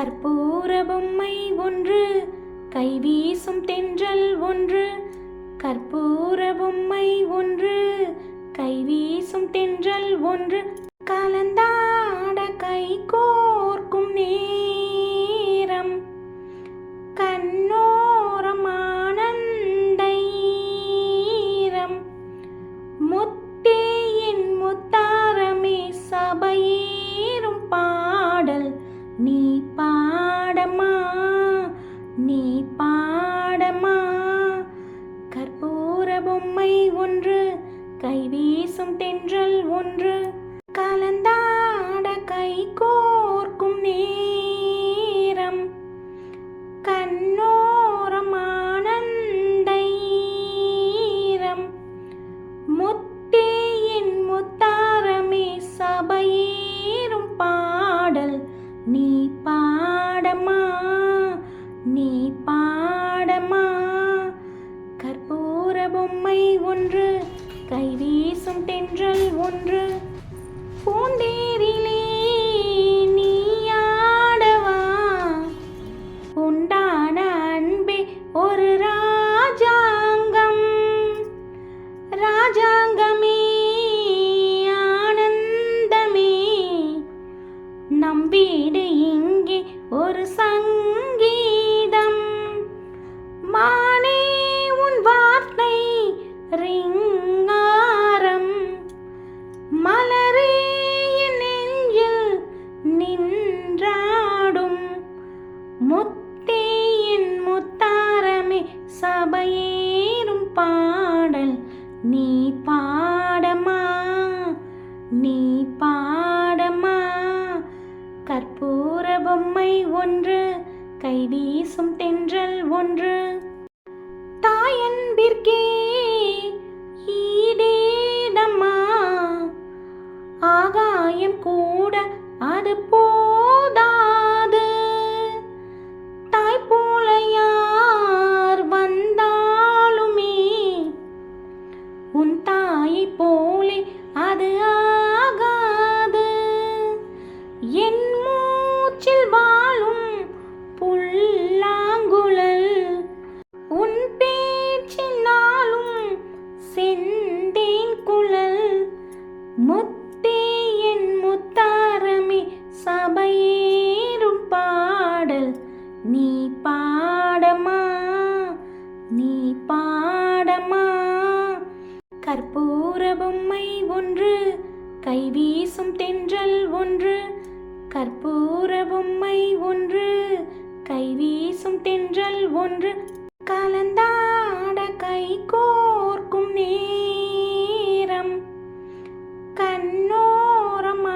கற்பூர பொம்மை ஒன்று கைவீசும் தென்றல் ஒன்று கற்பூர பொம்மை ஒன்று கைவீசும் தென்றல் ஒன்று கலந்தாட கை கோர்க்கும் நேரம் கண்ணோரம் ஆனந்தைரம் முத்தேயின் முத்தாரமே சபையே ஒன்று கைவீசும் தென்றல் ஒன்று. கலந்தா பொம்மை ஒன்று கைவீசும் தென்றல் ஒன்று. பூந்தேரிலே நீயாடவா உண்டான அன்பே ஒரு ராஜாங்கம். ராஜாங்கமே ஆனந்தமே. நம் வீடு மாலை ஒன்று கைவீசும் தென்றல் ஒன்று. தாயன்பிற்கே ஈடேதம்மா ஆகாயம் கூட அது போதாது. தாய் போல யார் வந்தாலுமே உன் தாயை போலே அது கற்பூர பொம்மை ஒன்று கைவீசும் தென்றல் ஒன்று கற்பூர பொம்மை ஒன்று கைவீசும் தென்றல் ஒன்று. கலந்தாட கை கோர்க்கும் நேரம் கண்ணோரம்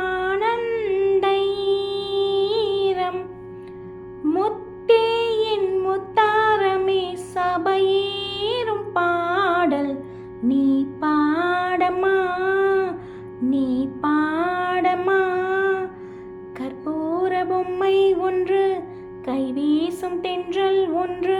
முத்தே என் முத்தாரமே சபையேறும் பாடல் நீ பொம்மை ஒன்று கைவீசும் தென்றல் ஒன்று.